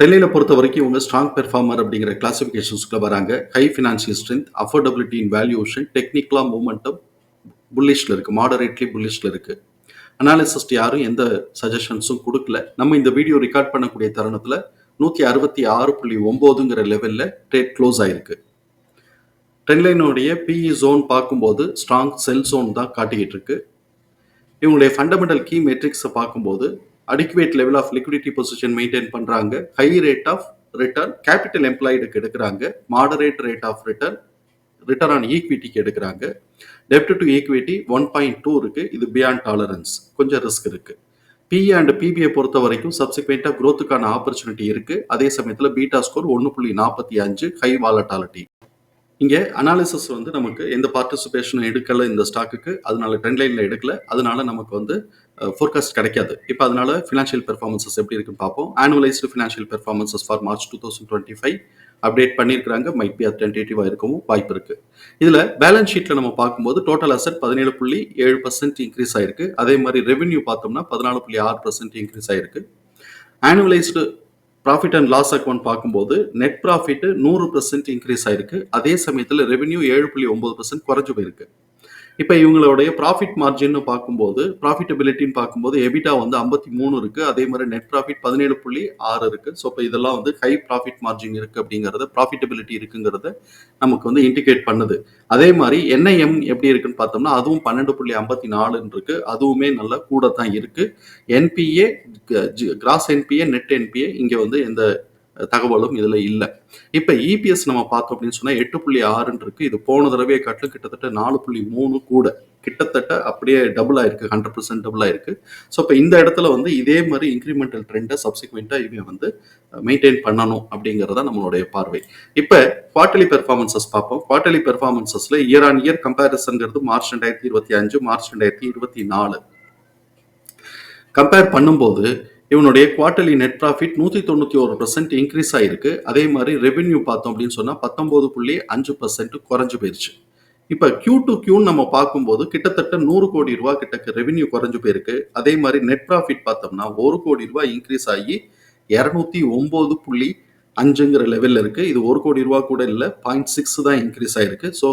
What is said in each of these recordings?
டெல்லியில் பொறுத்த வரைக்கும் இவங்க ஸ்ட்ராங் பெர்ஃபார்மர் அப்படிங்கிற கிளாசிஃபிகேஷன்ஸ்க்குள்ள வராங்க. High financial strength affordability in valuation டெக்னிக்கலா மூமெண்டம் புல்லிஷில் இருக்கு. மாடரேட்லி புல்லிஷில் இருக்கு. அனாலிசிஸ்ட் யாரும் எந்த சஜஷன்ஸும் கொடுக்கல. நம்ம இந்த வீடியோ ரெக்கார்ட் பண்ணக்கூடிய தருணத்தில் நூற்றி அறுபத்தி ஆறு புள்ளி ஒம்போதுங்கிற லெவலில் ட்ரேட் க்ளோஸ் ஆயிருக்கு. ட்ரெண்ட்லைனுடைய பிஇ ஜோன் பார்க்கும்போது ஸ்ட்ராங் செல் ஜோன் தான் காட்டிக்கிட்டு இருக்கு. இவங்களுடைய ஃபண்டமெண்டல் கீ மெட்ரிக்ஸை பார்க்கும்போது adequate level of liquidity position maintain பண்ணுறாங்க high rate of return capital எம்ப்ளாய்டுக்கு எடுக்கிறாங்க. Moderate rate of return return on ஈக்விட்டிக்கு எடுக்கிறாங்க. டெப்ட் to equity one point two இருக்கு. இது பியாண்ட் டாலரன்ஸ் கொஞ்சம் ரிஸ்க் இருக்கு. பி அண்ட் பிபிஐ பொறுத்த வரைக்கும் சப்சிக்வெண்ட்டாக க்ரோத்துக்கான ஆப்பர்ச்சுனிட்டி இருக்கு. அதே சமயத்தில் பீட்டா ஸ்கோர் ஒன்று புள்ளி நாற்பத்தி அஞ்சு ஹை வாலட்டாலிட்டி இங்கே அனாலிசிஸ் வந்து நமக்கு எந்த பார்ட்டிசிபேஷனும் எடுக்கல இந்த ஸ்டாக்குக்கு அதனால ட்ரெண்ட் லைனில் எடுக்கல. அதனால நமக்கு வந்து ஃபோர்காஸ்ட் கிடைக்காது. இப்போ அதனால ஃபினான்ஷியல் பெர்ஃபார்மன்சஸ் எப்படி இருக்குன்னு பார்ப்போம். Annualised financial performances for March two thousand twenty five update பண்ணியிருக்காங்க மைட் பி அது டென்டேட்டிவாக இருக்கவும் வாய்ப்பு இருக்கு. இதில் பேலன்ஸ் ஷீட்டில் நம்ம பார்க்கும்போது டோட்டல் அசெட் பதினேழு புள்ளி ஏழு பர்சன்ட் இன்க்ரீஸ் ஆயிருக்கு. அதே மாதிரி ரெவென்யூ பார்த்தோம்னா பதினாலு புள்ளி ஆறு பர்சன்ட் இன்க்ரீஸ் ஆயிருக்கு. Annualised profit and loss account பார்க்கும்போது நெட் ப்ராஃபிட் நூறு பர்சன்ட் இன்க்ரீஸ் ஆயிருக்கு. அதே சமயத்தில் ரெவென்யூ ஏழு புள்ளி ஒன்பது பர்சன்ட் குறைஞ்சு போயிருக்கு. இப்போ இவங்களுடைய ப்ராஃபிட் மார்ஜின்னு பார்க்கும்போது ப்ராஃபிட்டபிலிட்டின்னு பார்க்கும்போது எபிட்டா வந்து ஐம்பத்தி மூணு இருக்கு. அதே மாதிரி நெட் ப்ராஃபிட் பதினேழு புள்ளி ஆறு இருக்கு. ஸோ இப்போ இதெல்லாம் வந்து ஹை ப்ராஃபிட் மார்ஜின் இருக்கு அப்படிங்கிறத ப்ராஃபிட்டபிலிட்டி இருக்குங்கிறத நமக்கு வந்து இண்டிகேட் பண்ணுது. அதே மாதிரி என்ஐஎம் எப்படி இருக்குன்னு பார்த்தோம்னா அதுவும் பன்னெண்டு புள்ளி ஐம்பத்தி நாலுன்னு இருக்கு. அதுவுமே நல்ல கூட தான் இருக்கு NPA gross NPA net NPA இங்கே வந்து எந்த தகவலும் இதில் இல்லை. இப்போ இபிஎஸ் நம்ம பார்த்தோம் அப்படின்னு சொன்னால் எட்டு புள்ளி ஆறுன்னு இருக்குது இது போன தடவையை காட்டிலும் கிட்டத்தட்ட நாலு புள்ளி மூணு கூட. கிட்டத்தட்ட அப்படியே டபுள் ஆயிருக்கு. ஹண்ட்ரட் பர்சன்ட் டபுள் ஆயிருக்கு. ஸோ இப்போ இந்த இடத்துல வந்து இதே மாதிரி இன்க்ரிமெண்டல் ட்ரெண்டை சப்சிக்வெண்ட்டாக இவங்க வந்து மெயின்டைன் பண்ணணும் அப்படிங்கிறதா நம்மளுடைய பார்வை. இப்போ குவார்டர்லி பெர்ஃபார்மன்சஸ் பார்ப்போம். குவார்டர்லி பெர்ஃபார்மன்சஸில் இயர் ஆன் இயர் கம்பேரிசன்கிறது மார்ச் ரெண்டாயிரத்தி இருபத்தி அஞ்சு மார்ச் ரெண்டாயிரத்தி இருபத்தி நாலு. கம்பேர் பண்ணும்போது இவனுடைய குவார்டர்லி நெட் ப்ராஃபிட் நூற்றி தொண்ணூற்றி ஒரு பர்சன்ட் இன்க்ரீஸ் ஆகிருக்கு அதே மாதிரி ரெவென்யூ பார்த்தோம் அப்படின்னு சொன்னால் பத்தொம்போது புள்ளி அஞ்சு பர்சன்ட் குறைஞ்சு போயிருச்சு. இப்போ கியூ டு கியூன்னு நம்ம பார்க்கும்போது கிட்டத்தட்ட நூறு கோடி ரூபா கிட்டக்கு ரெவென்யூ குறைஞ்சு போயிருக்கு. அதே மாதிரி நெட் ப்ராஃபிட் பார்த்தோம்னா ஒரு கோடி ரூபாய் இன்க்ரீஸ் ஆகி இரநூத்தி ஒம்பது புள்ளி அஞ்சுங்கிற லெவலில் இருக்கு. இது ஒரு கோடி ரூபா கூட இல்லை பாயிண்ட் சிக்ஸ் தான் இன்க்ரீஸ் ஆயிருக்கு. ஸோ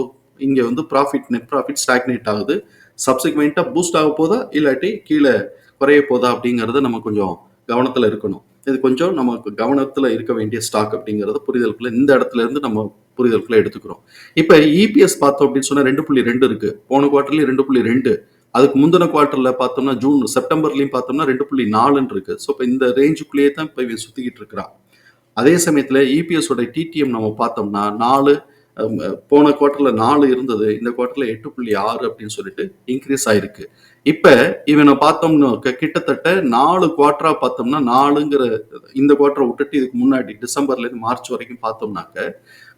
இங்கே வந்து ப்ராஃபிட் நெட் ப்ராஃபிட் ஸ்டாக்னேட் ஆகுது. சப்சிக்வெண்ட்டாக பூஸ்ட் ஆக போதா? இல்லாட்டி கீழே குறைய போதா அப்படிங்கிறத நம்ம கொஞ்சம் கவனத்தில் இருக்கணும். இது கொஞ்சம் நமக்கு கவனத்தில் இருக்க வேண்டிய ஸ்டாக் அப்படிங்கிறத புரிதலுக்குள்ள இந்த இடத்துல இருந்து நம்ம புரிதலுக்குள்ள எடுத்துக்கிறோம். இப்போ இபிஎஸ் பார்த்தோம் அப்படின்னு சொன்னால் ரெண்டு புள்ளி ரெண்டு இருக்கு. போன குவார்ட்டர்லேயும் ரெண்டு புள்ளி ரெண்டு. அதுக்கு முந்தின குவார்ட்டர்ல பார்த்தோம்னா ஜூன் செப்டம்பர்லையும் பார்த்தோம்னா ரெண்டு புள்ளி நாலுன்னு இருக்கு. ஸோ இப்போ இந்த ரேஞ்சுக்குள்ளேயே தான் இப்போ இவன் சுத்திக்கிட்டு இருக்கிறான் அதே சமயத்தில் இபிஎஸோட டிடிஎம் நம்ம பார்த்தோம்னா நாலு போன குவார்ட்டர்ல நாலு இருந்தது. இந்த குவார்ட்டர்ல எட்டு புள்ளி ஆறு அப்படின்னு சொல்லிட்டு இன்க்ரீஸ் ஆயிருக்கு. இப்ப இவனை பார்த்தோம்னு கிட்டத்தட்ட நாலு குவார்டரா பார்த்தோம்னா நாலுங்கிற இந்த குவார்டரை விட்டுட்டு இதுக்கு முன்னாடி டிசம்பர்ல இருந்து மார்ச் வரைக்கும் பார்த்தோம்னாக்க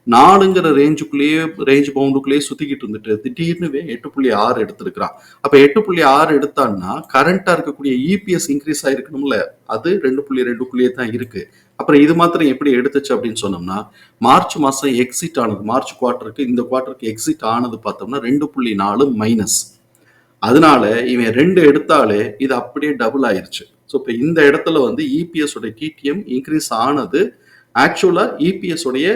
நாலுங்கிற ரேஞ்சுக்குள்ளேயே ரேஞ்ச் பவுண்டுக்குள்ளேயே சுத்திக்கிட்டு இருந்துட்டு திடீர்னு எட்டு புள்ளி ஆறு எடுத்திருக்கிறான். அப்ப எட்டு புள்ளி ஆறு எடுத்தான்னா கரண்டா இருக்கக்கூடிய இபிஎஸ் இன்க்ரீஸ் ஆயிருக்கணும்ல அது ரெண்டு புள்ளி ரெண்டுக்குள்ளேயே தான் இருக்கு. அப்புறம் இது மாத்திரம் எப்படி எடுத்துச்சு அப்படின்னு சொன்னோம்னா மார்ச் மாசம் எக்ஸிட் ஆனது மார்ச் குவார்டருக்கு இந்த குவார்டருக்கு எக்ஸிட் ஆனது பார்த்தோம்னா ரெண்டு புள்ளி நாலு மைனஸ் அதனால இவன் ரெண்டு எடுத்தாலே இது அப்படியே டபுள் ஆயிருச்சு. ஸோ இப்போ இந்த இடத்துல வந்து இபிஎஸ் உடைய டிடிஎம் இன்க்ரீஸ் ஆனது ஆக்சுவலா இபிஎஸ் உடைய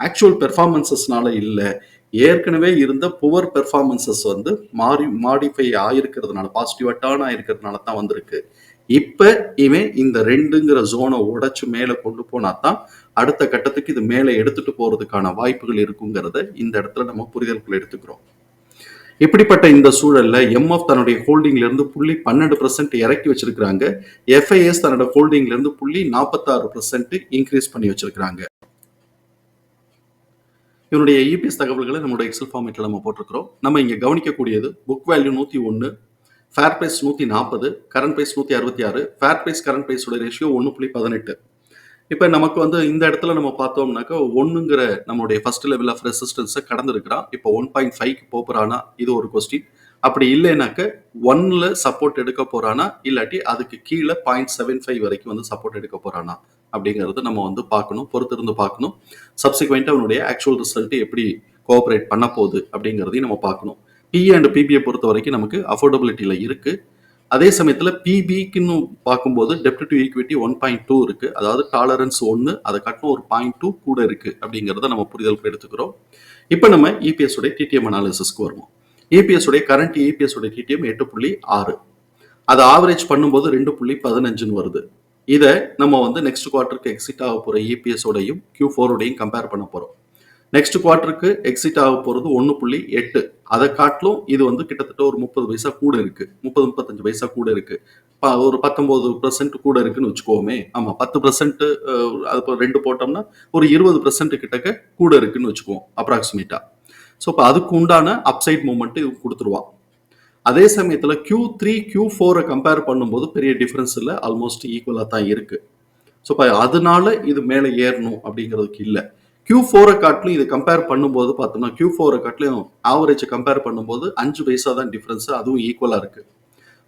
ஆக்சுவல் பெர்ஃபார்மன்சஸ்னால இல்லை. ஏற்கனவே இருந்த புவர் பெர்ஃபார்மன்சஸ் வந்து மாறி மாடிஃபை ஆயிருக்கிறதுனால பாசிட்டிவா டேர்ன் ஆயிருக்கிறதுனால தான் வந்திருக்கு. இப்ப இவன் இந்த ரெண்டுங்கிற ஜோனை உடைச்சு மேலே கொண்டு போனா தான் அடுத்த கட்டத்துக்கு இது மேலே எடுத்துட்டு போறதுக்கான வாய்ப்புகள் இருக்குங்கிறத இந்த இடத்துல நம்ம புரிதலுக்குள்ள எடுத்துக்கிறோம். இப்படிப்பட்ட இந்த சூழல்ல எம்எஃப் தன்னுடைய ஹோல்டிங்ல இருந்து புள்ளி பன்னெண்டு பர்சன்ட் இறக்கி வச்சிருக்கிறாங்க. எஃப்ஐஎஸ் தன்னோட ஹோல்டிங்ல இருந்து புள்ளி நாற்பத்தாறு பர்சன்ட் இன்க்ரீஸ் பண்ணி வச்சிருக்கிறாங்க. இவனுடைய இபிஎஸ் தகவல்களை நம்மளோட எக்ஸல் ஃபார்மேட்டில் நம்ம போட்டிருக்கிறோம். நம்ம இங்கே கவனிக்கக்கூடியது புக் வேல்யூ நூற்றி ஒன்று ஃபேர் ப்ரைஸ் நூற்றி நாற்பது கரண்ட் ப்ரைஸ் நூற்றி அறுபத்தி ஆறு ஃபேர் ப்ரைஸ் கரண்ட் ப்ரைஸோட ரேஷியோ ஒன்று புள்ளி பதினெட்டு. இப்போ நமக்கு வந்து இந்த இடத்துல நம்ம பார்த்தோம்னாக்கா, ஒன்றுங்கிற நம்மளுடைய ஃபர்ஸ்ட் லெவல் ஆஃப் ரெசிஸ்டன்ஸை கடந்திருக்கிறான். இப்போ 1.5க்கு போப்போறானா? இது ஒரு கொஸ்டின். அப்படி இல்லைனாக்க ஒன்னில் சப்போர்ட் எடுக்க போறானா? இல்லாட்டி அதுக்கு கீழே பாயிண்ட் செவன் ஃபைவ் வரைக்கும் வந்து சப்போர்ட் எடுக்க போறானா? அப்படிங்கிறத நம்ம வந்து பார்க்கணும். பொறுத்திருந்து பார்க்கணும். சப்சிக்வெண்ட்டாக அவனுடைய ஆக்சுவல் ரிசல்ட் எப்படி கோஆப்ரேட் பண்ண போகுது அப்படிங்கிறதையும் நம்ம பார்க்கணும். பிஏ அண்ட் பிபியை பொறுத்த வரைக்கும் நமக்கு அஃபோர்டபிலிட்டியில் இருக்குது அதே சமயத்தில் பிபிக்குன்னு பார்க்கும்போது டெப்ட் டு ஈக்விட்டி 1.2 இருக்கு. அதாவது டாலரன்ஸ் ஒன்று அதை கட்டணும் ஒரு 0.2 கூட இருக்கு அப்படிங்கிறத நம்ம புரிதலுக்கு எடுத்துக்கிறோம். இப்போ நம்ம இபிஎஸ் உடைய டிடிஎம் அனாலிசிஸ்க்கு வருவோம். இபிஎஸ் உடைய கரண்ட் இபிஎஸ் உடைய டிடிஎம் 8.6 அத ஆவரேஜ் பண்ணும்போது 2.15ன்னு வருது. இதை நம்ம வந்து நெக்ஸ்ட் குவார்ட்டருக்கு எக்ஸிட் ஆக போகிற இபிஎஸ் உடையும் Q4 உடையும் கம்பேர் பண்ண போகிறோம் நெக்ஸ்ட் குவார்ட்டருக்கு எக்ஸிட் ஆக போகிறது ஒன்று புள்ளி எட்டு அதை காட்டிலும் இது வந்து கிட்டத்தட்ட ஒரு 30 பைசா கூட இருக்கு. 30, 35 பைசா கூட இருக்கு. ஒரு 19% கூட இருக்குன்னு வச்சுக்கோமே ஆமா பத்து பர்சன்ட் அது இப்போ 2 போட்டோம்னா ஒரு 20% கிட்டக்க கூட இருக்குன்னு வச்சுக்குவோம். அப்ராக்சிமேட்டா ஸோ இப்போ அதுக்கு உண்டான அப்சைட் மூமெண்ட் இது குடுத்துருவான். அதே சமயத்துல Q3, Q4 கம்பேர் பண்ணும்போது பெரிய டிஃப்ரென்ஸ் இல்லை ஆல்மோஸ்ட் ஈக்குவலாக தான் இருக்கு. ஸோ இப்போ அதனால இது மேலே ஏறணும் அப்படிங்கிறதுக்கு இல்லை Q4 காட்டிலும் இதை கம்பேர் பண்ணும்போது பார்த்தோம்னா, Q4 காட்டிலும் ஆவரேஜை கம்பேர் பண்ணும்போது அஞ்சு பைசா தான் டிஃப்ரென்ஸ் அதுவும் ஈக்குவலாக இருக்குது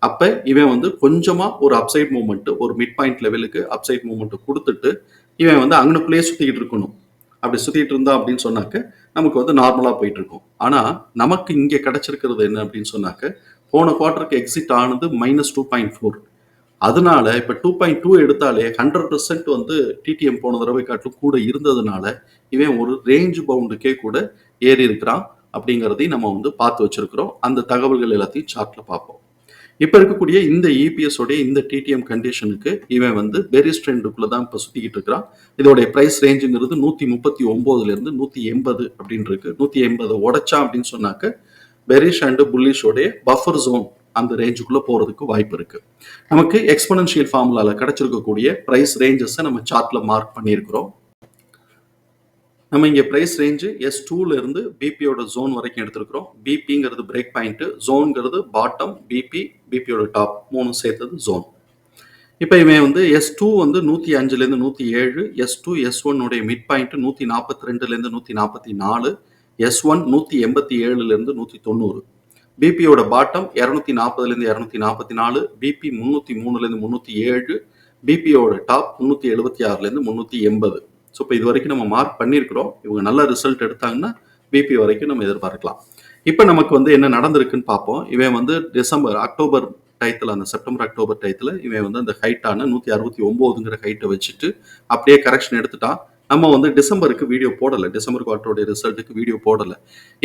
அப்போ இவன் வந்து கொஞ்சமாக ஒரு அப்சைட் மூமெண்ட்டு ஒரு மிட் பாயிண்ட் லெவலுக்கு அப்சைட் மூமெண்ட்டு கொடுத்துட்டு இவன் வந்து அங்கனுக்குள்ளேயே சுற்றிக்கிட்டு இருக்கணும். அப்படி சுற்றிட்டு இருந்தான் அப்படின்னு சொன்னாக்க, நமக்கு வந்து நார்மலாக போயிட்டு இருக்கும். ஆனால் நமக்கு இங்கே கிடைச்சிருக்கிறது என்ன அப்படின்னு சொன்னாக்க, போன குவார்ட்டருக்கு எக்ஸிட் ஆனது -2.4 அதனால இப்ப 2.2 எடுத்தாலே 100% வந்து டிடிஎம் போன தடவை காட்டிலும் கூட இருந்ததுனால, இவன் ஒரு ரேஞ்ச் பவுண்டுக்கே கூட ஏறி இருக்கிறான் அப்படிங்கிறதையும் நம்ம வந்து பார்த்து வச்சிருக்கிறோம். அந்த தகவல்கள் எல்லாத்தையும் சார்ட்ல பார்ப்போம். இப்ப இருக்கக்கூடிய இந்த இபிஎஸ் உடைய இந்த டிடிஎம் கண்டிஷனுக்கு இவன் வந்து பெரிஸ் ட்ரெண்டுக்குள்ள தான் இப்ப சுத்திக்கிட்டு இருக்கிறான். இதோடைய பிரைஸ் ரேஞ்சுங்கிறது 139ல இருந்து 180 அப்படின்னு இருக்கு. 180 உடைச்சான் அப்படின்னு சொன்னாக்க, பெரிஷ் அண்ட் புல்லிஷோடைய பஃபர் ஜோன் அந்த ரேஞ்சுக்குள்ளே போகிறதுக்கு வாய்ப்பு இருக்குது நமக்கு எக்ஸ்பனன்ஷியல் ஃபார்முலாவில் கிடச்சிருக்கக்கூடிய ப்ரைஸ் ரேஞ்சஸை நம்ம சார்ட்டில் மார்க் பண்ணியிருக்கிறோம். நம்ம இங்கே ப்ரைஸ் ரேஞ்சு எஸ் டூலேருந்து பிபியோட ஜோன் வரைக்கும் எடுத்திருக்கிறோம். பிபிங்கிறது பிரேக் பாயிண்ட்டு ஜோன்கிறது பாட்டம், பிபி, பிபியோட டாப் மூணும் சேர்த்தது ஜோன். இப்போ இவன் வந்து S2 வந்து 105ல இருந்து 107, S2, S1 உடைய மிட் பாயிண்ட் 142ல இருந்து 144, S1 187ல இருந்து 190. பிபியோட பாட்டம் இரநூத்தி நாற்பதுலேருந்து இரநூத்தி நாற்பத்தி நாலு பிபி முந்நூற்றி மூணுலேருந்து முந்நூற்றி ஏழு பிபியோட டாப் முன்னூற்றி எழுபத்தி ஆறுலேருந்து முந்நூற்றி எண்பது ஸோ இப்போ இது வரைக்கும் நம்ம மார்க் பண்ணியிருக்கிறோம். இவங்க நல்ல ரிசல்ட் எடுத்தாங்கன்னா, பிபி வரைக்கும் நம்ம எதிர்பார்க்கலாம். இப்போ நமக்கு வந்து என்ன நடந்திருக்குன்னு பார்ப்போம். இவன் வந்து டிசம்பர், அக்டோபர் டயத்தில் அந்த செப்டம்பர், அக்டோபர் டயத்தில் இவன் வந்து அந்த ஹைட்டான நூற்றி அறுபத்தி ஒம்போதுங்கிற ஹைட்டை வச்சுட்டு அப்படியே கரெக்ஷன் எடுத்துட்டான். நம்ம வந்து டிசம்பருக்கு வீடியோ போடலை டிசம்பர் குவார்டரோட ரிசல்ட்டுக்கு வீடியோ போடலை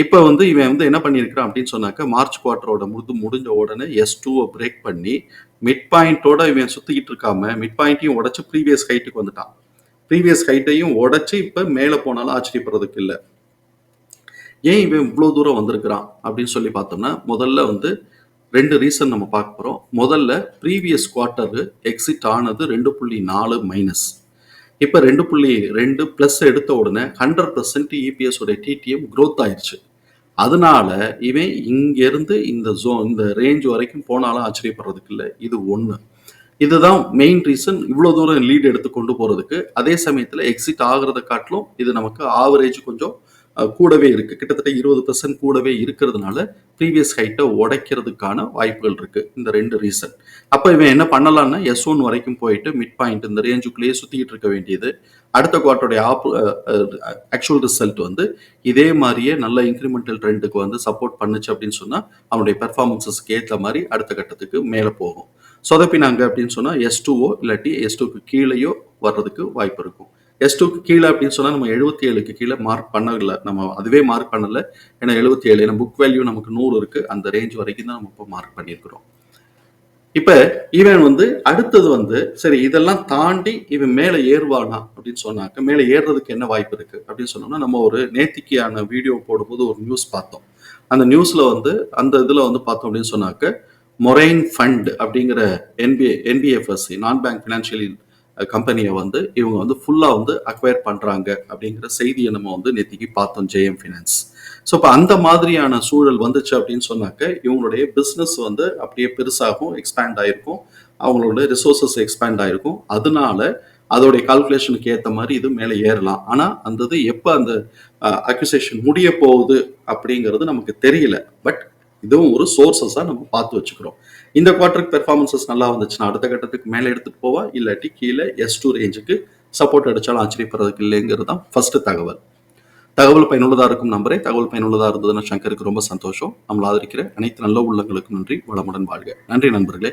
இப்போ வந்து இவன் வந்து என்ன பண்ணியிருக்கிறான் அப்படின்னு சொன்னாக்க, மார்ச் குவார்டரோட முழுது முடிஞ்ச உடனே எஸ் டூவை பிரேக் பண்ணி, மிட் பாயிண்டோட இவன் சுற்றிக்கிட்டு இருக்காம, மிட் பாயிண்ட்டையும் உடச்சி ப்ரீவியஸ் ஹைட்டுக்கு வந்துட்டான். ப்ரீவியஸ் ஹைட்டையும் உடச்சி இப்போ மேலே போனாலும் ஆச்சரியப்படுறதுக்கு இல்லை ஏன் இவன் இவ்வளோ தூரம் வந்திருக்கிறான் அப்படின்னு சொல்லி பார்த்தோம்னா, முதல்ல வந்து ரெண்டு ரீசன் நம்ம பார்க்க போகிறோம் முதல்ல ப்ரீவியஸ் குவார்ட்டரு எக்ஸிட் ஆனது 2.4 மைனஸ். இப்போ ரெண்டு புள்ளி ரெண்டு ப்ளஸ் எடுத்த உடனே 100% இபிஎஸ் உடைய டிடிஎம் க்ரோத் ஆயிடுச்சு அதனால இவன் இங்கேருந்து இந்த ஜோன் இந்த ரேஞ்ச் வரைக்கும் போனாலும் ஆச்சரியப்படுறதுக்கு இல்லை. இது ஒன்று இதுதான் மெயின் ரீசன் இவ்வளோ தூரம் லீட் எடுத்து கொண்டு போகிறதுக்கு அதே சமயத்தில் எக்ஸிட் ஆகிறத காட்டிலும் இது நமக்கு ஆவரேஜ் கொஞ்சம் கூடவே இருக்கு. கிட்டத்தட்ட 20% கூடவே இருக்கிறதுனால, ப்ரீவியஸ் ஹைட்டை உடைக்கிறதுக்கான வாய்ப்புகள் இருக்கு. இந்த ரெண்டு ரீசன். அப்போ இவன் என்ன பண்ணலாம்னா, எஸ்1 வரைக்கும் போயிட்டு மிட் பாயிண்ட் இந்த ரேஞ்சுக்குள்ளேயே சுத்திக்கிட்டு இருக்க வேண்டியது. அடுத்த குவார்ட்டருடைய ஆப் ஆக்சுவல் ரிசல்ட் வந்து இதே மாதிரியே நல்ல இன்க்ரிமெண்டல் ட்ரெண்டுக்கு வந்து சப்போர்ட் பண்ணுச்சு அப்படின்னு சொன்னால் அவனுடைய பெர்ஃபார்மன்ஸஸ்க்கு ஏற்ற மாதிரி அடுத்த கட்டத்துக்கு மேலே போகும். சொதப்பினாங்க அப்படின்னு சொன்னால் எஸ் எஸ்2வோ இல்லாட்டி எஸ் டூக்கு கீழேயோ வர்றதுக்கு வாய்ப்பு இருக்கும். எஸ் டூக்கு கீழே அப்படின்னு சொன்னால் நம்ம எழுபத்தி ஏழுக்கு கீழே மார்க் பண்ணல. நம்ம அதுவே மார்க் பண்ணலை ஏன்னா 77 ஏன்னா புக் வேல்யூ நமக்கு நூறு இருக்குது அந்த ரேஞ்ச் வரைக்கும் தான் நம்ம இப்போ மார்க் பண்ணியிருக்கிறோம். இப்போ இவன் வந்து அடுத்தது வந்து சரி இதெல்லாம் தாண்டி இவன் மேலே ஏறுவானா அப்படின்னு சொன்னாக்க, மேலே ஏறுறதுக்கு என்ன வாய்ப்பு இருக்குது அப்படின்னு சொன்னோம்னா, நம்ம ஒரு நேத்திக்கான வீடியோ போடும்போது ஒரு நியூஸ் பார்த்தோம். அந்த நியூஸில் வந்து அந்த இதில் வந்து பார்த்தோம் அப்படின்னு சொன்னாக்க, மொரைன் ஃபண்ட் அப்படிங்கிற NB NBFC non bank financial கம்பெனியை வந்து இவங்க வந்து ஃபுல்லாக வந்து அக்வயர் பண்ணுறாங்க அப்படிங்கிற செய்தியை நம்ம வந்து நேத்திக்கு பார்த்தோம் ஜேஎம் ஃபினான்ஸ். ஸோ இப்போ அந்த மாதிரியான சூழல் வந்துச்சு அப்படின்னு சொன்னாக்க, இவங்களுடைய பிஸ்னஸ் வந்து அப்படியே பெருசாகும், எக்ஸ்பேண்ட் ஆயிருக்கும். அவங்களோட ரிசோர்ஸஸ் எக்ஸ்பேண்ட் ஆயிருக்கும். அதனால அதோடைய கால்குலேஷனுக்கு ஏற்ற மாதிரி இது மேலே ஏறலாம். ஆனால் அந்த இது எப்போ அந்த அக்யூசேஷன் முடிய போகுது அப்படிங்கிறது நமக்கு தெரியல. பட் இதுவும் ஒரு சோர்சஸா நம்ம பார்த்து வச்சுக்கிறோம். இந்த குவார்டருக்கு பெர்ஃபார்மன்சஸ் நல்லா வந்துச்சுன்னா, அடுத்த கட்டத்துக்கு மேல எடுத்துட்டு போவா, இல்லாட்டி கீழ S2 ரேஞ்சுக்கு சப்போர்ட் அடிச்சாலும் ஆச்சரியப்படுறதுக்கு இல்லைங்கிறது தான் ஃபர்ஸ்ட் தகவல். தகவல் பயனுள்ளதா இருக்கும் நம்பரே தகவல் பயனுள்ளதா இருந்ததுன்னா சங்கருக்கு ரொம்ப சந்தோஷம். நம்மள ஆதரிக்கிற அனைத்து நல்ல உள்ளங்களுக்கும் நன்றி. வளமுடன் வாழ்க. நன்றி நண்பர்களே.